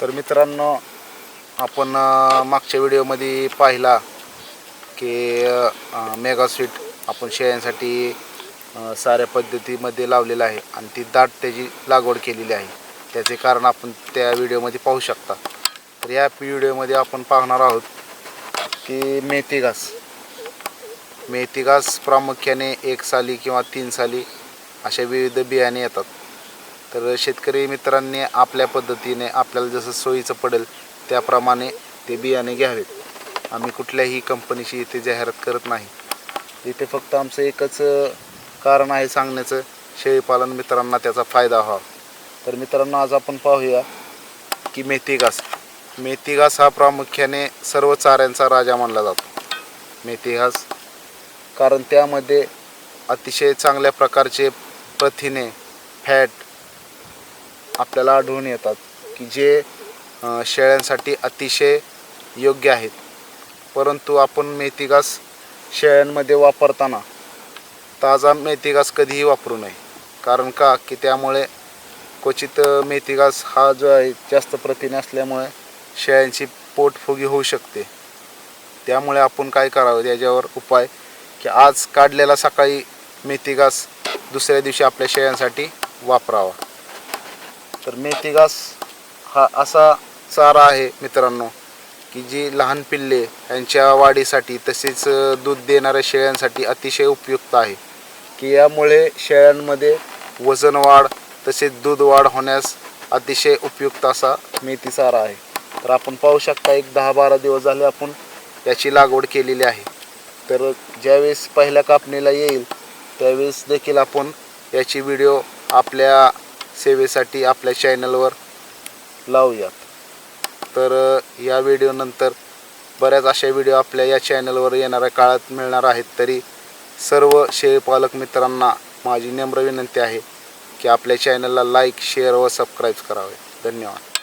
तर मित्रांनो आपण मागच्या व्हिडिओमध्ये पाहिला की मेगास्वीट मेगा स्वीट आपण शेळ्यांसाठी साऱ्या पद्धतीमध्ये लावलेलं आहे आणि ती दाट त्याची लागवड केलेली आहे. त्याचे कारण आपण त्या व्हिडिओमध्ये पाहू शकता. तर या व्हिडिओमध्ये आपण पाहणार आहोत की मेथी घास. मेथी घास प्रामुख्याने एक साली किंवा तीन साली अशा विविध बियाणे येतात. तर शेतकरी मित्रांनी आपल्या पद्धतीने आपल्याला जसं सोयीचं पडेल त्याप्रमाणे ते बियाणे घ्यावेत. आम्ही कुठल्याही कंपनीशी इथे जाहिरात करत नाही. इथे फक्त आमचं एकच कारण आहे सांगण्याचं शेळीपालन मित्रांना त्याचा फायदा व्हावा. तर मित्रांनो आज आपण पाहूया की मेथी घास. मेथी घास हा प्रामुख्याने सर्व चाऱ्यांचा राजा मानला जातो. मेथी घास कारण त्यामध्ये अतिशय चांगल्या प्रकारचे प्रथिने फॅट आपल्याला आढळून येतात की जे शेळ्यांसाठी अतिशय योग्य आहेत. परंतु आपण मेथी घास शेळ्यांमध्ये वापरताना ताजा मेथी घास कधीही वापरू नये. कारण का? की त्यामुळे क्वचित मेथी घास हा जो आहे जास्त प्रथिने असल्यामुळे शेळ्यांची पोटफुगी होऊ शकते. त्यामुळे आपण काय करावं? याच्यावर उपाय की आज काढलेला सकाळी मेथी घास दुसऱ्या दिवशी आपल्या शेळ्यांसाठी वापरावा. तर मेथी घास हा असा चारा आहे मित्रांनो की जी लहान पिल्ले यांच्या वाढीसाठी तसेच दूध देणाऱ्या शेळ्यांसाठी अतिशय उपयुक्त आहे. की यामुळे शेळ्यांमध्ये वजन वाढ तसेच दूध वाढ होण्यास अतिशय उपयुक्त असा मेथी चारा आहे. तर आपण पाहू शकता एक दहा बारा दिवस झाले आपण याची लागवड केलेली आहे. तर ज्यावेळेस पहिल्या कापणीला येईल त्यावेळेस देखील आपण याची व्हिडिओ आपल्या सेवेसाठी आपल्या चॅनलवर लावूयात. तर या व्हिडिओनंतर बऱ्याच अशा व्हिडिओ आपल्या या चॅनलवर येणाऱ्या काळात मिळणार आहेत. तरी सर्व शेळीपालक मित्रांना माझी नम्र विनंती आहे की आपल्या चॅनलला लाईक शेअर व सबस्क्राईब करावे. धन्यवाद.